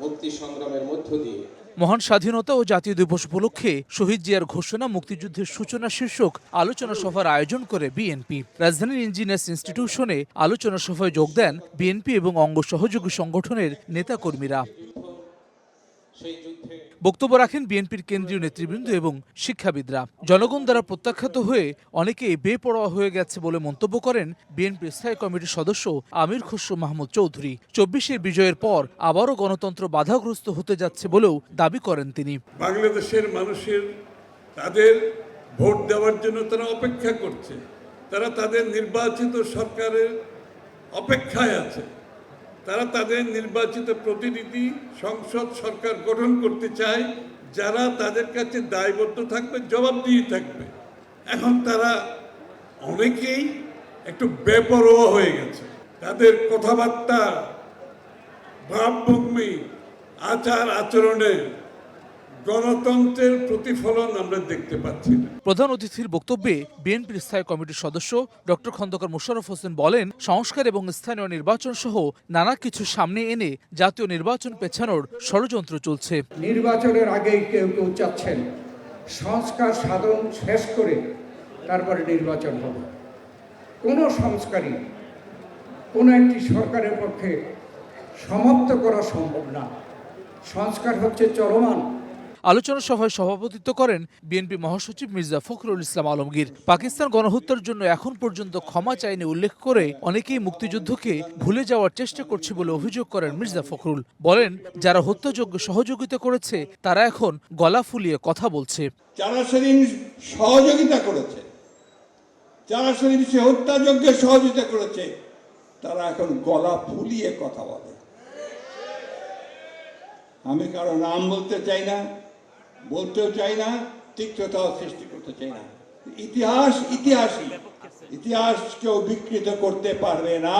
মুক্তি সংগ্রামের মধ্য দিয়ে। মহান স্বাধীনতা ও জাতীয় দিবস উপলক্ষে শহীদ জিয়ার ঘোষণা মুক্তিযুদ্ধের সূচনা শীর্ষক আলোচনা সভার আয়োজন করে বিএনপি। রাজধানীর ইঞ্জিনিয়ার্স ইনস্টিটিউশনে আলোচনা সভায় যোগ দেন বিএনপি এবং অঙ্গ সহযোগী সংগঠনের নেতাকর্মীরা। সেই যুদ্ধে বক্তব্য রাখেন বিএনপির কেন্দ্রীয় নেতৃবৃন্দ এবং শিক্ষাবিদরা। জনগণ দ্বারা প্রত্যাখ্যাত হয়ে অনেকেই বেপরোয়া হয়ে গেছে বলে মন্তব্য করেন বিএনপির স্থায়ী কমিটির সদস্য আমির খসরু মাহমুদ চৌধুরী। চব্বিশের বিজয়ের পর আবারও গণতন্ত্র বাধাগ্রস্ত হতে যাচ্ছে বলেও দাবি করেন তিনি। বাংলাদেশের মানুষের তাদের ভোট দেওয়ার জন্য তারা অপেক্ষা করছে। তারা তাদের নির্বাচিত সরকারের অপেক্ষায় আছে। তারা তাদের নির্বাচিত প্রতিনিধি সংসদ সরকার গঠন করতে চায়, যারা তাদের কাছে দায়বদ্ধ থাকবে, জবাবদিহি থাকবে। এখন তারা অনেকেই একটু বেপরোয়া হয়ে গেছে। তাদের কথাবার্তা ভাবভূমি আচার আচরণে গণতন্ত্রের প্রতিফলন আমরা দেখতে পাচ্ছি না। প্রধান অতিথির বক্তব্যে বিএনপির স্থায়ী কমিটির সদস্য ডক্টর খন্দকার মোশাররফ হোসেন বলেন সংস্কার এবং স্থানীয় নির্বাচন সহ নানা কিছু সামনে এনে জাতীয় নির্বাচন পেছানোর ষড়যন্ত্র চলছে। নির্বাচনের আগেই কেউ কেউ চাচ্ছেন সংস্কার সাধন শেষ করে তারপরে নির্বাচন হবে। কোনো সংস্কারই কোনো একটি সরকারের পক্ষে সমাপ্ত করা সম্ভব না। সংস্কার হচ্ছে চলমান। আলোচনা সভায় সভাপতিত্ব করেন বিএনপি মহাসচিব মির্জা ফখরুল ইসলাম আলমগীর। পাকিস্তান গণহত্যার জন্য এখন পর্যন্ত ক্ষমা চাইনি উল্লেখ করে অনেকেই মুক্তিযুদ্ধকে ভুলে যাওয়ার চেষ্টা করছে বলে অভিযোগ করেন মির্জা ফখরুল। বলেন, যারা হত্যাযোগ্য সহযোগিতা করেছে, তারা এখন গলা ফুলিয়ে কথা বলছে। সহযোগিতা করেছে। যারা সে হত্যাযজ্ঞের সহযোগিতা করেছে। তারা এখন গলা ফুলিয়ে কথা বলে। আমি কারও নাম বলতে চাই না। বলতেও চাই না তিক্ততাও সৃষ্টি করতে চাই না। ইতিহাস ইতিহাসই। ইতিহাস কেউ বিকৃত করতে পারবে না।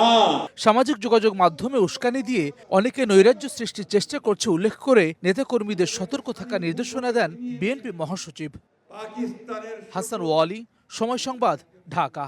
সামাজিক যোগাযোগ মাধ্যমে উস্কানি দিয়ে অনেকে নৈরাজ্য সৃষ্টির চেষ্টা করছে উল্লেখ করে নেতাকর্মীদের সতর্ক থাকার নির্দেশনা দেন বিএনপি মহাসচিব। পাকিস্তানের হাসান ওয়ালি সময় সংবাদ ঢাকা।